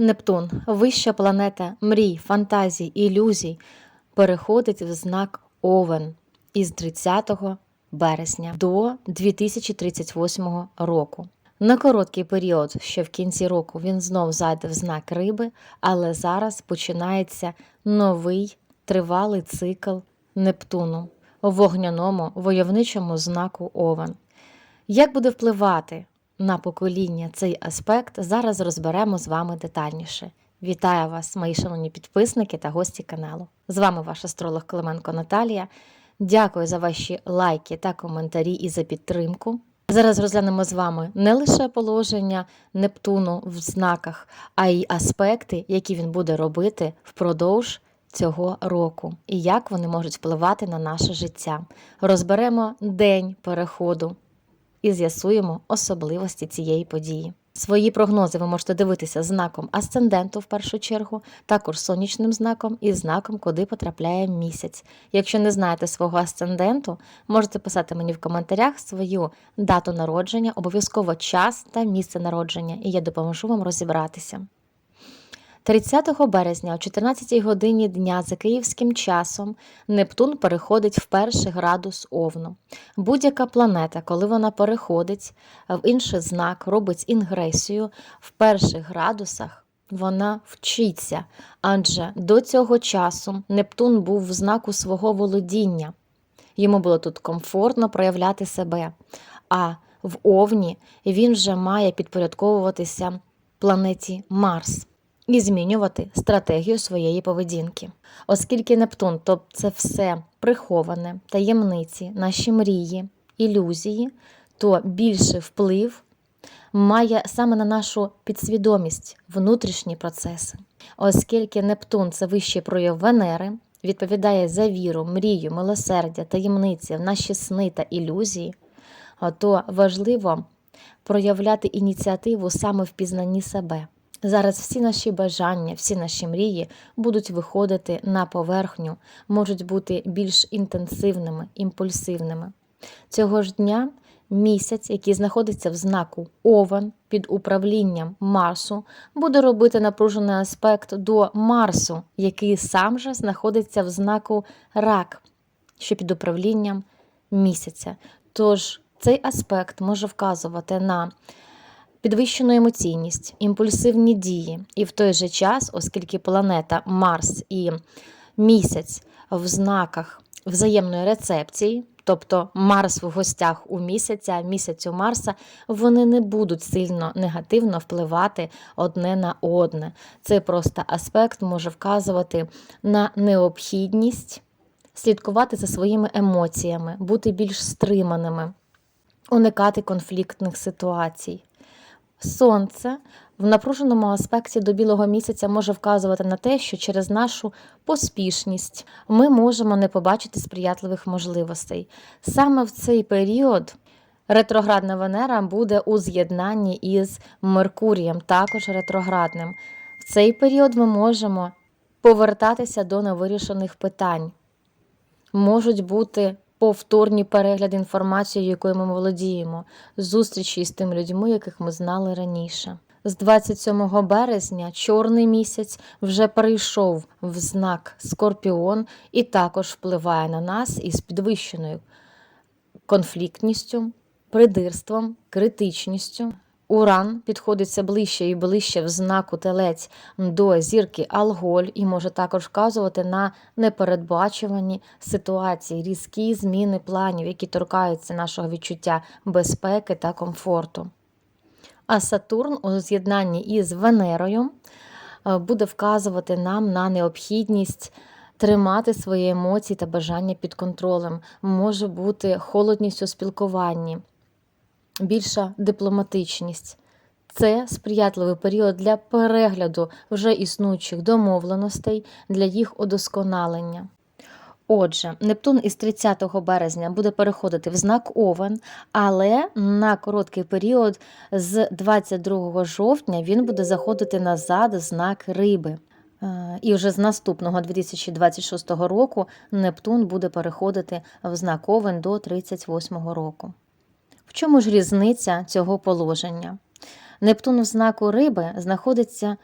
Нептун, вища планета мрій, фантазій, ілюзій, переходить в знак Овен із 30 березня до 2038 року. На короткий період, ще в кінці року, він знов зайде в знак риби, але зараз починається новий тривалий цикл Нептуну вогняному войовничому знаку Овен. Як буде впливати на покоління цей аспект, зараз розберемо з вами детальніше. Вітаю вас, мої шановні підписники та гості каналу. З вами ваш астролог Клименко Наталія. Дякую за ваші лайки та коментарі і за підтримку. Зараз розглянемо з вами не лише положення Нептуну в знаках, а й аспекти, які він буде робити впродовж цього року, і як вони можуть впливати на наше життя. Розберемо день переходу і з'ясуємо особливості цієї події. Свої прогнози ви можете дивитися знаком асценденту в першу чергу, також сонячним знаком і знаком, куди потрапляє місяць. Якщо не знаєте свого асценденту, можете писати мені в коментарях свою дату народження, обов'язково час та місце народження, і я допоможу вам розібратися. 30 березня о 14 годині дня за київським часом Нептун переходить в перший градус Овну. Будь-яка планета, коли вона переходить в інший знак, робить інгресію в перших градусах, вона вчиться, адже до цього часу Нептун був в знаку свого володіння. Йому було тут комфортно проявляти себе. А в Овні він вже має підпорядковуватися планеті Марс і змінювати стратегію своєї поведінки. Оскільки Нептун, тобто це все приховане, таємниці, наші мрії, ілюзії, то більший вплив має саме на нашу підсвідомість, внутрішні процеси. Оскільки Нептун це вищий прояв Венери, відповідає за віру, мрію, милосердя, таємниці, в наші сни та ілюзії, то важливо проявляти ініціативу саме в пізнанні себе. Зараз всі наші бажання, всі наші мрії будуть виходити на поверхню, можуть бути більш інтенсивними, імпульсивними. Цього ж дня місяць, який знаходиться в знаку Овен під управлінням Марсу, буде робити напружений аспект до Марсу, який сам же знаходиться в знаку Рак, що під управлінням місяця. Тож цей аспект може вказувати на підвищену емоційність, імпульсивні дії, і в той же час, оскільки планета Марс і місяць в знаках взаємної рецепції, тобто Марс в гостях у місяця, місяць у Марса, вони не будуть сильно негативно впливати одне на одне. Цей просто аспект може вказувати на необхідність слідкувати за своїми емоціями, бути більш стриманими, уникати конфліктних ситуацій. Сонце в напруженому аспекті до білого місяця може вказувати на те, що через нашу поспішність ми можемо не побачити сприятливих можливостей. Саме в цей період ретроградна Венера буде у з'єднанні із Меркурієм, також ретроградним. В цей період ми можемо повертатися до невирішених питань. Можуть бути повторні перегляди інформації, якою ми володіємо, зустрічі з тими людьми, яких ми знали раніше. З 27 березня чорний місяць вже перейшов в знак Скорпіон і також впливає на нас із підвищеною конфліктністю, придирством, критичністю. Уран підходиться ближче і ближче в знаку телець до зірки алголь і може також вказувати на непередбачувані ситуації, різкі зміни планів, які торкаються нашого відчуття безпеки та комфорту. А Сатурн у з'єднанні із Венерою е, буде вказувати нам на необхідність. Тримати свої емоції та бажання під контролем може бути холодність у спілкуванні, більша дипломатичність. Це сприятливий період для перегляду вже існуючих домовленостей для їх удосконалення. Отже, Нептун із 30 березня буде переходити в знак Овен, але на короткий період з 22 жовтня він буде заходити назад знак Риби. Е, І вже з наступного 2026 року Нептун буде переходити в знак Овен до 38 року. В чому ж різниця цього положення? Нептун в знаку риби знаходиться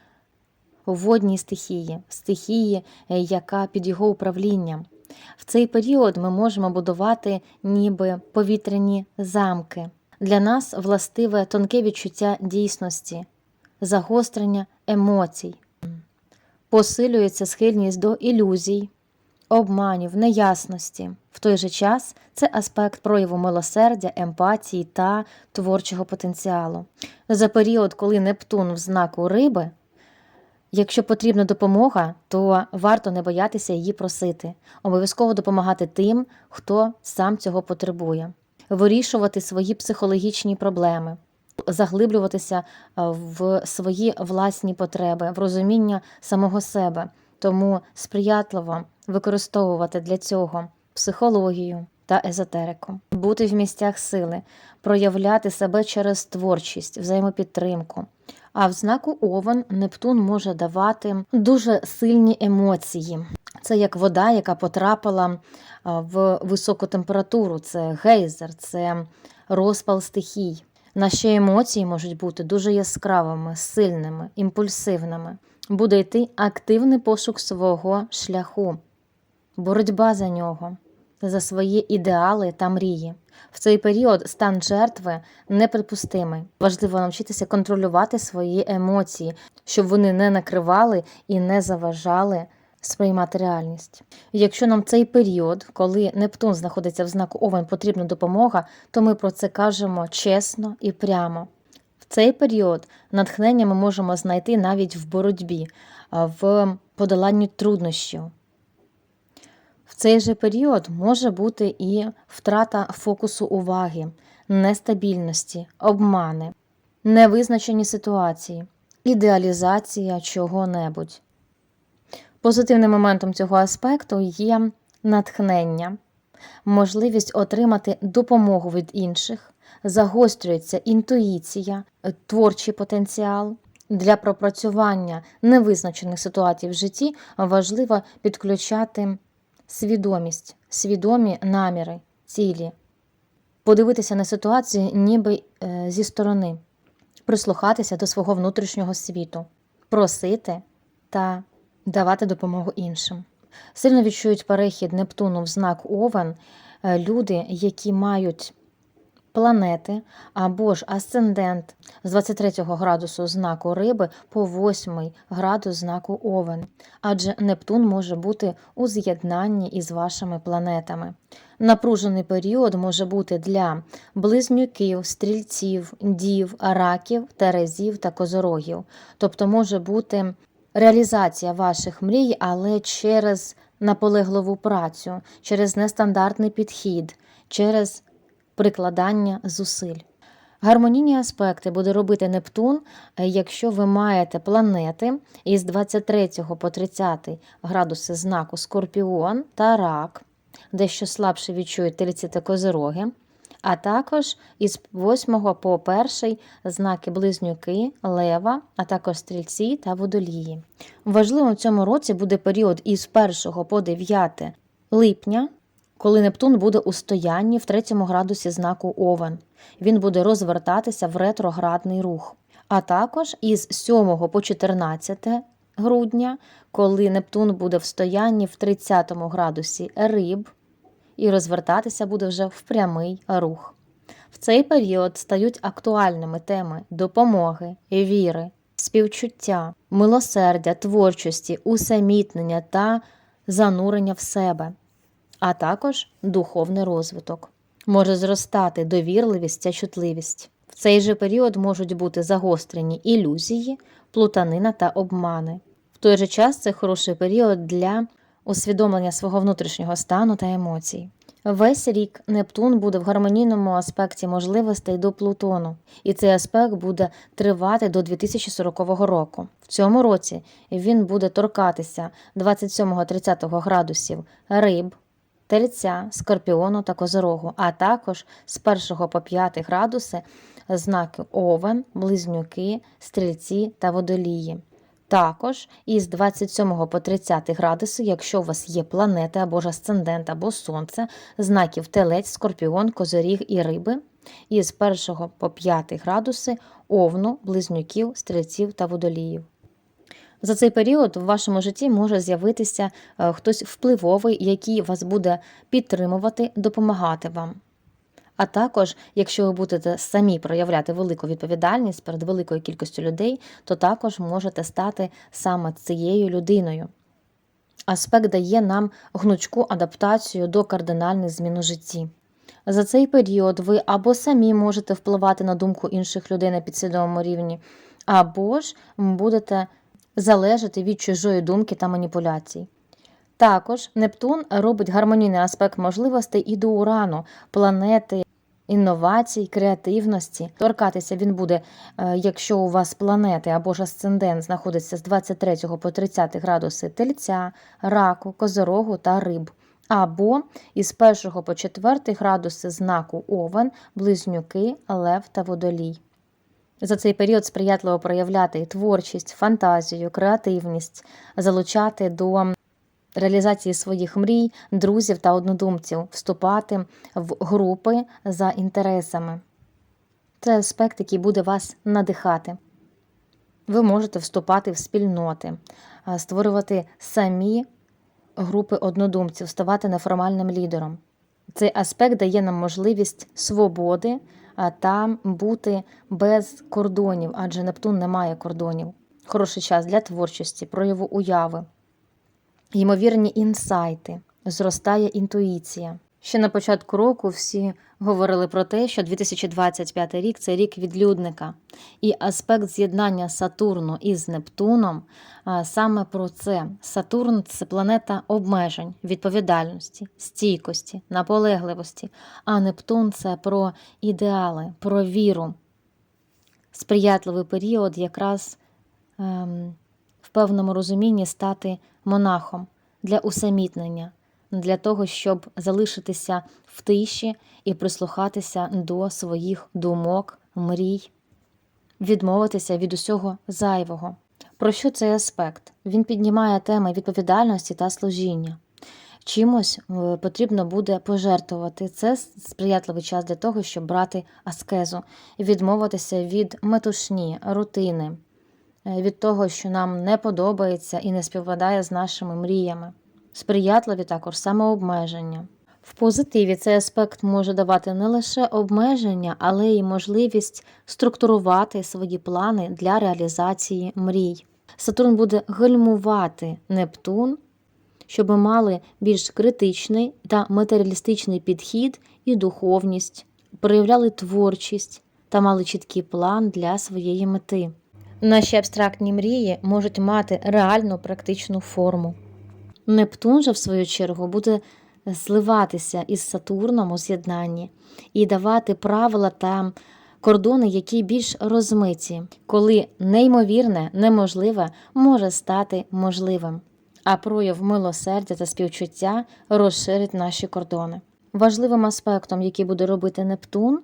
водній стихії, стихії, е, яка під його управлінням. В цей період ми можемо будувати ніби повітряні замки. Для нас властиве тонке відчуття дійсності, загострення емоцій, посилюється схильність до ілюзій, обманів, неясності. В той же час це аспект прояву милосердя, емпатії та творчого потенціалу. За період, коли Нептун в знаку риби, якщо потрібна допомога, то варто не боятися її просити, обов'язково допомагати тим, хто сам цього потребує, вирішувати свої психологічні проблеми. Заглиблюватися е, в свої власні потреби, в розуміння самого себе, тому сприятливо використовувати для цього психологію та езотерику, бути в місцях сили, проявляти себе через творчість, взаємопідтримку. А в знаку Овен Нептун може давати дуже сильні емоції. Це як вода, яка потрапила в високу температуру, це гейзер, це розпал стихій. Наші емоції можуть бути дуже яскравими, сильними, імпульсивними. Буде йти активний пошук свого шляху, боротьба за нього, за свої ідеали та мрії. В цей період стан жертви неприпустимий. Важливо навчитися контролювати свої емоції, щоб вони не накривали і не заважали сприймати реальність. Якщо нам цей період, коли Нептун знаходиться в знаку Овен, потрібна допомога, то ми про це кажемо чесно і прямо. В цей період натхнення ми можемо знайти навіть в боротьбі, в подоланні труднощів. В цей же період може бути і втрата фокусу уваги, нестабільності, обмани, невизначені ситуації, ідеалізація чого-небудь. Позитивним моментом цього аспекту є натхнення, можливість отримати допомогу від інших, загострюється інтуїція, творчий потенціал. Для пропрацювання невизначених ситуацій в житті важливо підключати свідомість, свідомі наміри, цілі, подивитися на ситуацію ніби е, зі сторони, прислухатися до свого внутрішнього світу, просити та давати допомогу іншим. Сильно відчують перехід Нептуну в знак Овен. Е, люди, які мають планети або ж асцендент з 23 градусу знаку риби по 8 градус знаку Овен, адже Нептун може бути у з'єднанні із вашими планетами. Напружений період може бути для близнюків, стрільців, дів, раків, терезів та козорогів, тобто може бути реалізація ваших мрій, але через наполегливу працю, через нестандартний підхід, через прикладання зусиль. Гармонійні аспекти буде робити Нептун, якщо ви маєте планети із 23 по 30 градуси знаку Скорпіон та Рак, дещо слабше відчують тельці та козироги, а також із 8 по 1 знаки Близнюки, Лева, а також стрільці та водолії. Важливим в цьому році буде період із 1 по 9 липня коли Нептун буде у стоянні в третьому градусі знаку Овен. Він буде розвертатися в ретроградний рух. А також із 7 по 14 грудня, коли Нептун буде в стоянні в 30 градусі риб, і розвертатися буде вже в прямий рух. В цей період стають актуальними теми допомоги, віри, співчуття, милосердя, творчості, усамітнення та занурення в себе а також духовний розвиток. Може зростати довірливість та чутливість. В цей же період можуть бути загострені ілюзії, плутанина та обмани. В той же час це хороший період для усвідомлення свого внутрішнього стану та емоцій. Весь рік Нептун буде в гармонійному аспекті можливостей до Плутону, і цей аспект буде тривати до 2040 року. В цьому році він буде торкатися 27-30 градусів риб, Тельця, Скорпіону та Козорогу, а також з 1 по 5 градуси знаки Овен, Близнюки, Стрільці та Водолії. Також із 27 по 30 градуси, якщо у вас є планети або ж асцендент, або Сонце, знаків Телець, Скорпіон, Козоріг і Риби, і з 1 по 5 градуси Овну, Близнюків, Стрільців та Водоліїв. За цей період в вашому житті може з'явитися е, хтось впливовий, який вас буде підтримувати, допомагати вам. А також, якщо ви будете самі проявляти велику відповідальність перед великою кількістю людей, то також можете стати саме цією людиною. Аспект дає нам гнучку адаптацію до кардинальних змін у житті. За цей період ви або самі можете впливати на думку інших людей на підсвідомому рівні, або ж будете залежати від чужої думки та маніпуляцій. Також Нептун робить гармонійний аспект можливостей і до Урану, планети інновацій, креативності. Торкатися він буде, е, якщо у вас планети або ж асцендент знаходиться з 23 по 30 градуси тельця, раку, козорогу та риб. Або із 1 по 4 градуси знаку Овен, близнюки, лев та водолій. За цей період сприятливо проявляти творчість, фантазію, креативність, залучати до реалізації своїх мрій, друзів та однодумців, вступати в групи за інтересами. Це аспект, який буде вас надихати. Ви можете вступати в спільноти, створювати самі групи однодумців, ставати неформальним лідером. Цей аспект дає нам можливість свободи та бути без кордонів, адже Нептун не має кордонів. Хороший час для творчості, прояву уяви, ймовірні інсайти, зростає інтуїція. Ще на початку року всі говорили про те, що 2025 рік це рік відлюдника, і аспект з'єднання Сатурну із Нептуном саме про це. Сатурн це планета обмежень, відповідальності, стійкості, наполегливості, а Нептун це про ідеали, про віру. Сприятливий період якраз ем, в певному розумінні стати монахом для усамітнення, для того, щоб залишитися в тиші і прислухатися до своїх думок, мрій, відмовитися від усього зайвого. Про що цей аспект? Він піднімає теми відповідальності та служіння. Чимось е, потрібно буде пожертвувати. Це сприятливий час для того, щоб брати аскезу, відмовитися від метушні, рутини, е, від того, що нам не подобається і не співпадає з нашими мріями. Сприятливі також самообмеження. В позитиві цей аспект може давати не лише обмеження, але й можливість структурувати свої плани для реалізації мрій. Сатурн буде гальмувати Нептун, щоб мали більш критичний та матеріалістичний підхід і духовність, проявляли творчість та мали чіткий план для своєї мети. Наші абстрактні мрії можуть мати реальну практичну форму. Нептун же, в свою чергу, буде зливатися із Сатурном у з'єднанні і давати правила та кордони, які більш розмиті, коли неймовірне, неможливе може стати можливим, а прояв милосердя та співчуття розширить наші кордони. Важливим аспектом, який буде робити Нептун,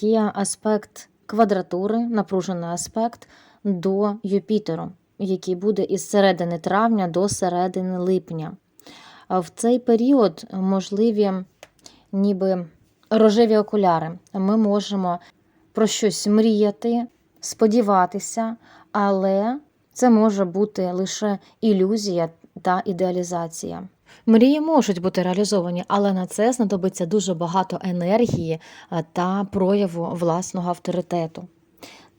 є аспект квадратури, напружений аспект до Юпітеру, який буде із середини травня до середини липня. В цей період можливі ніби рожеві окуляри. Ми можемо про щось мріяти, сподіватися, але це може бути лише ілюзія та ідеалізація. Мрії можуть бути реалізовані, але на це знадобиться дуже багато енергії та прояву власного авторитету.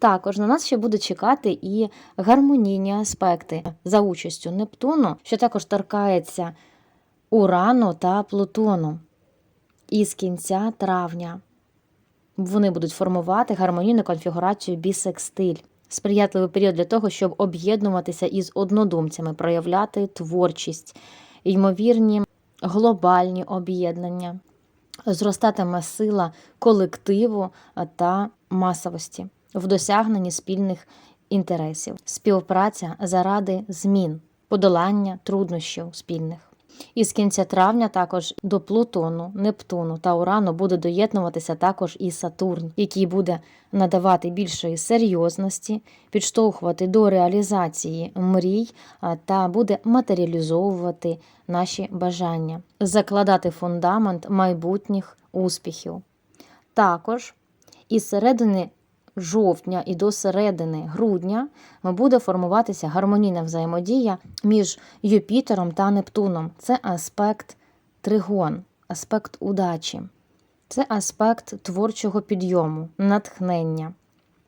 Також на нас ще буде чекати і гармонійні аспекти за участю Нептуну, що також торкається Урану та Плутону із кінця травня. Вони будуть формувати гармонійну конфігурацію бісекстиль. Сприятливий період для того, щоб об'єднуватися із однодумцями, проявляти творчість, ймовірні глобальні об'єднання, зростатиме сила колективу та масовості в досягненні спільних інтересів, співпраця заради змін, подолання труднощів спільних. І з кінця травня також до Плутону, Нептуну та Урану буде доєднуватися також і Сатурн, який буде надавати більшої серйозності, підштовхувати до реалізації мрій та буде матеріалізовувати наші бажання, закладати фундамент майбутніх успіхів. Також із середини жовтня і до середини грудня буде формуватися гармонійна взаємодія між Юпітером та Нептуном. Це аспект тригон, аспект удачі, це аспект творчого підйому, натхнення.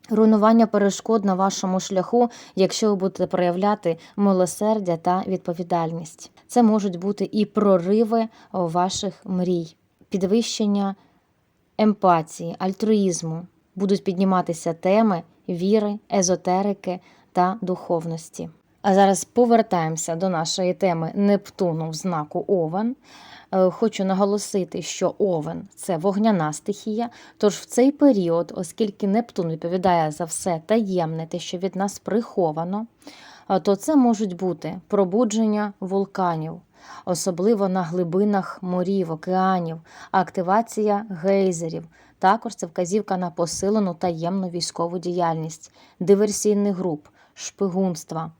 Руйнування перешкод на вашому шляху, якщо ви будете проявляти милосердя та відповідальність. Це можуть бути і прориви ваших мрій, підвищення емпатії, альтруїзму. Будуть підніматися теми віри, езотерики та духовності. А зараз повертаємося до нашої теми Нептуну в знаку Овен. Е, Хочу наголосити, що Овен це вогняна стихія. Тож в цей період, оскільки Нептун відповідає за все таємне, те, що від нас приховано, е, то це можуть бути пробудження вулканів, особливо на глибинах морів, океанів, активація гейзерів. Також це вказівка на посилену таємну військову діяльність, диверсійних груп, шпигунства,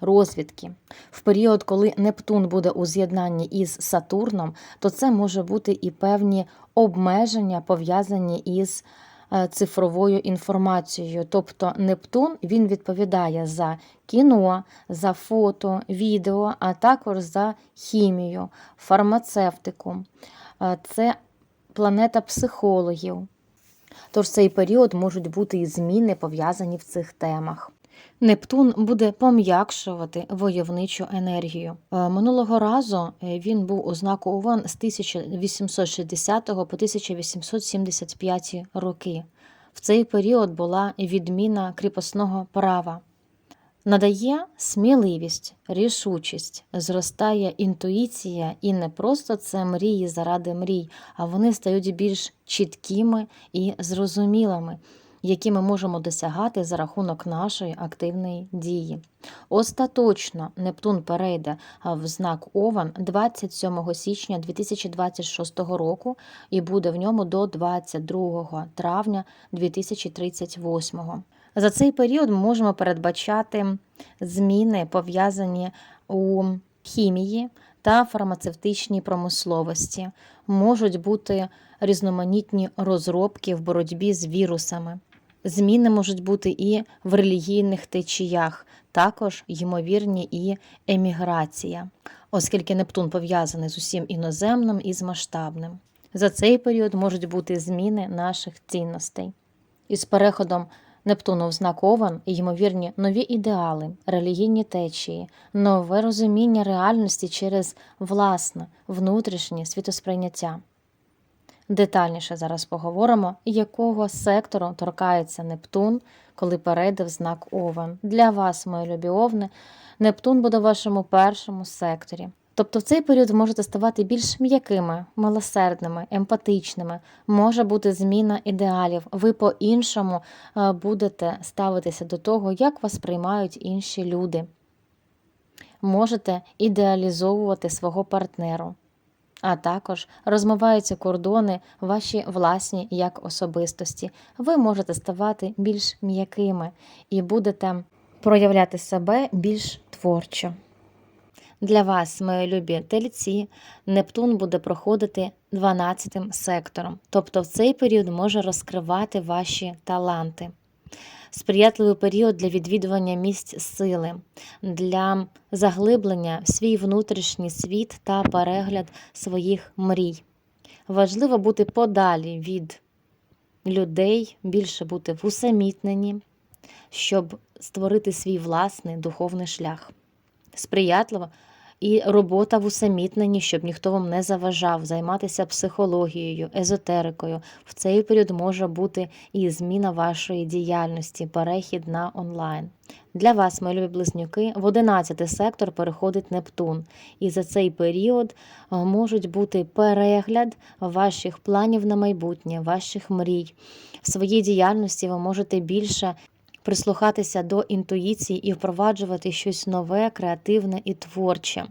розвідки. В період, коли Нептун буде у з'єднанні із Сатурном, то це може бути і певні обмеження, пов'язані із е, цифровою інформацією. Тобто Нептун він відповідає за кіно, за фото, відео, а також за хімію, фармацевтику. Е, Це планета психологів. Тож цей період можуть бути і зміни, пов'язані в цих темах. Нептун буде пом'якшувати войовничу енергію. Е, Минулого разу е, він був у знаку з 1860 по 1875 роки. В цей період була відміна кріпосного права. Надає сміливість, рішучість, зростає інтуїція, і не просто це мрії заради мрій, а вони стають більш чіткими і зрозумілими, які ми можемо досягати за рахунок нашої активної дії. Остаточно Нептун перейде в знак Овен 27 січня 2026 року і буде в ньому до 22 травня 2038 року. За цей період ми можемо передбачати зміни, пов'язані у хімії та фармацевтичній промисловості. Можуть бути різноманітні розробки в боротьбі з вірусами. Зміни можуть бути і в релігійних течіях, також ймовірні і еміграція, оскільки Нептун пов'язаний з усім іноземним і з масштабним. За цей період можуть бути зміни наших цінностей. Із переходом Нептуну в знак Овен і ймовірні нові ідеали, релігійні течії, нове розуміння реальності через власне внутрішнє світосприйняття. Детальніше зараз поговоримо, якого сектору торкається Нептун, коли перейде в знак Овен. Для вас, мої любі овни, Нептун буде в вашому першому секторі. Тобто в цей період ви можете ставати більш м'якими, милосердними, емпатичними, може бути зміна ідеалів. Ви по-іншому е, будете ставитися до того, як вас приймають інші люди. Можете ідеалізовувати свого партнеру, а також розмиваються кордони ваші власні як особистості. Ви можете ставати більш м'якими і будете проявляти себе більш творчо. Для вас, мої любі тельці, Нептун буде проходити 12 сектором, тобто в цей період може розкривати ваші таланти. Сприятливий період для відвідування місць сили, для заглиблення в свій внутрішній світ та перегляд своїх мрій. Важливо бути подалі від людей, більше бути в усамітненні, щоб створити свій власний духовний шлях. Сприятливо і робота в усамітненні, щоб ніхто вам не заважав займатися психологією, езотерикою. В цей період може бути і зміна вашої діяльності, перехід на онлайн. Для вас, мої любі близнюки, в 11 сектор переходить Нептун, і за цей період е, можуть бути перегляд ваших планів на майбутнє, ваших мрій. В своїй діяльності ви можете більше прислухатися до інтуїції і впроваджувати щось нове, креативне і творче.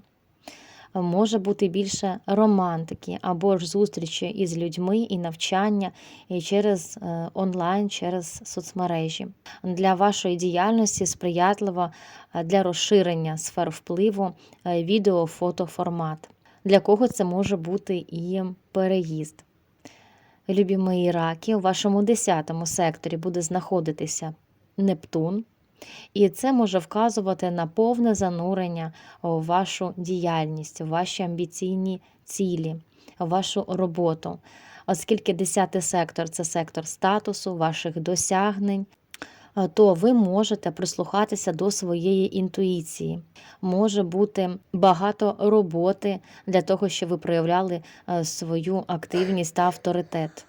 Може бути більше романтики або ж зустрічі із людьми і навчання і через е, онлайн, через соцмережі. Для вашої діяльності сприятливо е, для розширення сфер впливу е, відео-фотоформат. Для кого це може бути і переїзд. Любі мої раки, у вашому 10 секторі буде знаходитися Нептун, і це може вказувати на повне занурення у вашу діяльність, у ваші амбіційні цілі, у вашу роботу. Оскільки 10 сектор це сектор статусу, ваших досягнень, то ви можете прислухатися до своєї інтуїції. Може бути багато роботи для того, щоб ви проявляли е, свою активність та авторитет.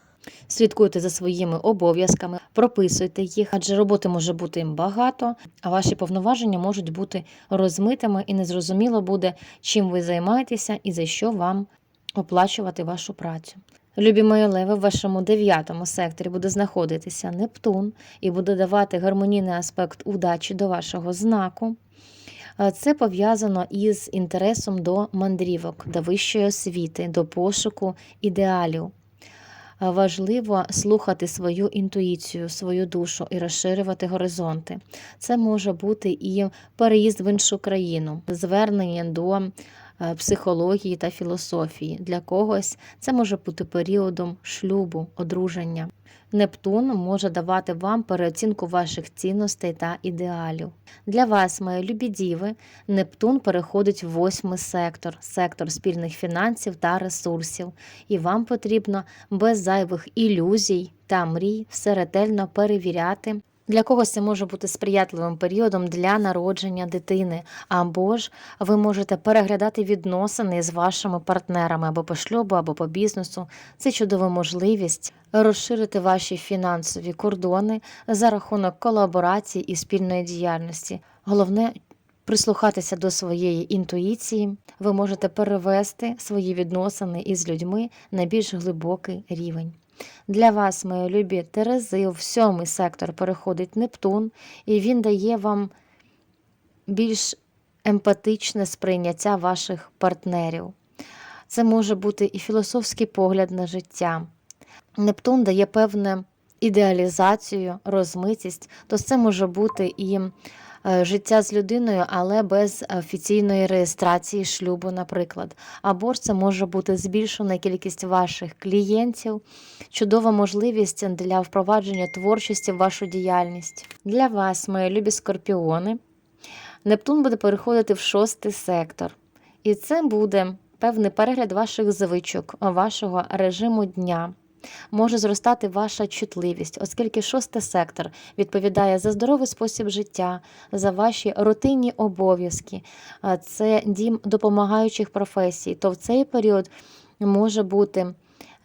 Слідкуйте за своїми обов'язками, прописуйте їх, адже роботи може бути їм багато, а ваші повноваження можуть бути розмитими і незрозуміло буде, чим ви займаєтеся і за що вам оплачувати вашу працю. Любі мої леви, в вашому дев'ятому секторі буде знаходитися Нептун і буде давати гармонійний аспект удачі до вашого знаку. Це пов'язано із інтересом до мандрівок, до вищої освіти, до пошуку ідеалів. Важливо слухати свою інтуїцію, свою душу і розширювати горизонти. Це може бути і переїзд в іншу країну, звернення до психології та філософії. Для когось це може бути періодом шлюбу, одруження. Нептун може давати вам переоцінку ваших цінностей та ідеалів. Для вас, мої любі діви, Нептун переходить в восьмий сектор, сектор спільних фінансів та ресурсів, і вам потрібно без зайвих ілюзій та мрій все ретельно перевіряти. Для когось це може бути сприятливим періодом для народження дитини, або ж ви можете переглядати відносини з вашими партнерами або по шлюбу, або по бізнесу. Це чудова можливість розширити ваші фінансові кордони за рахунок колаборації і спільної діяльності. Головне прислухатися до своєї інтуїції. Ви можете перевести свої відносини із людьми на більш глибокий рівень. Для вас, мої любі Терези, в сьомий сектор переходить Нептун, і він дає вам більш емпатичне сприйняття ваших партнерів. Це може бути і філософський погляд на життя. Нептун дає певну ідеалізацію, розмитість, то це може бути і життя з людиною, але без офіційної реєстрації шлюбу, наприклад. Або ж це може бути збільшена кількість ваших клієнтів, чудова можливість для впровадження творчості в вашу діяльність. Для вас, мої любі скорпіони, Нептун буде переходити в шостий сектор. І це буде певний перегляд ваших звичок, вашого режиму дня. Може зростати ваша чутливість, оскільки шостий сектор відповідає за здоровий спосіб життя, за ваші рутинні обов'язки, це дім допомагаючих професій, то в цей період може бути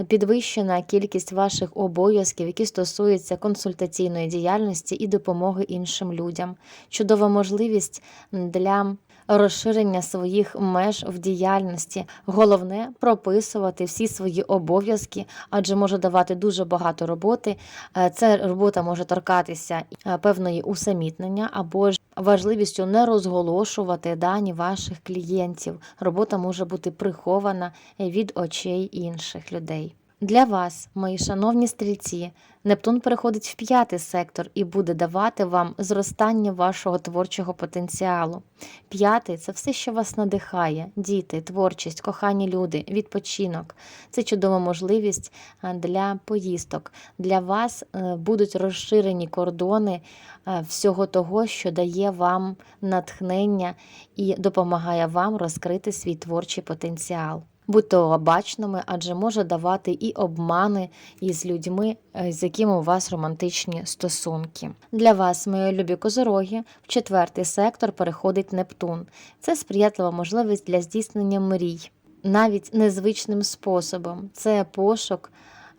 підвищена кількість ваших обов'язків, які стосуються консультаційної діяльності і допомоги іншим людям. Чудова можливість для розширення своїх меж в діяльності. Головне прописувати всі свої обов'язки, адже може давати дуже багато роботи. Е, Ця робота може торкатися е, певної усамітнення або ж важливістю не розголошувати дані ваших клієнтів. Робота може бути прихована від очей інших людей. Для вас, мої шановні стрільці, Нептун переходить в п'ятий сектор і буде давати вам зростання вашого творчого потенціалу. П'ятий це все, що вас надихає: діти, творчість, кохані люди, відпочинок. Це чудова можливість для поїздок. Для вас е, будуть розширені кордони е, всього того, що дає вам натхнення і допомагає вам розкрити свій творчий потенціал. Будьте обачними, адже може давати і обмани із людьми, е, з якими у вас романтичні стосунки. Для вас, мої любі козороги, в четвертий сектор переходить Нептун. Це сприятлива можливість для здійснення мрій, навіть незвичним способом. Це пошук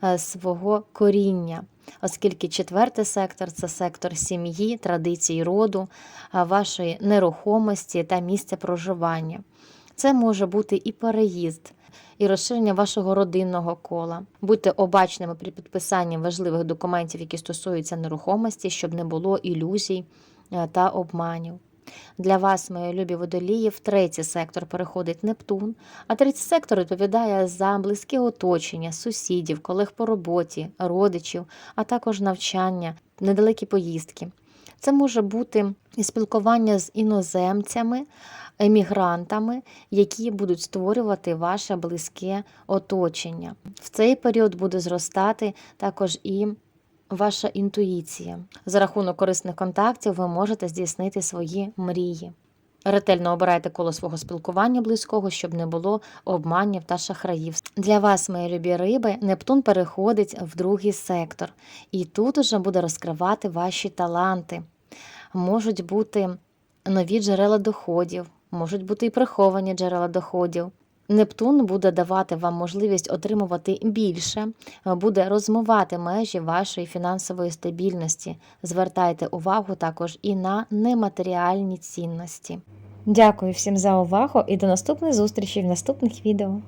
е, свого коріння. Оскільки четвертий сектор це сектор сім'ї, традицій роду, вашої нерухомості та місця проживання. Це може бути і переїзд, і розширення вашого родинного кола. Будьте обачними при підписанні важливих документів, які стосуються нерухомості, щоб не було ілюзій е, та обманів. Для вас, мої любі водолії, в третій сектор переходить Нептун, а третій сектор відповідає за близьке оточення, сусідів, колег по роботі, родичів, а також навчання, недалекі поїздки. Це може бути спілкування з іноземцями, емігрантами, які будуть створювати ваше близьке оточення. В цей період буде зростати також і ваша інтуїція. За рахунок корисних контактів ви можете здійснити свої мрії. Ретельно обирайте коло свого спілкування близького, щоб не було обманів та шахраїв. Для вас, мої любі риби, Нептун переходить в другий сектор, і тут уже буде розкривати ваші таланти. Можуть бути нові джерела доходів, можуть бути і приховані джерела доходів. Нептун буде давати вам можливість отримувати більше, буде розмивати межі вашої фінансової стабільності. Звертайте увагу також і на нематеріальні цінності. Дякую всім за увагу і до наступних зустрічей в наступних відео.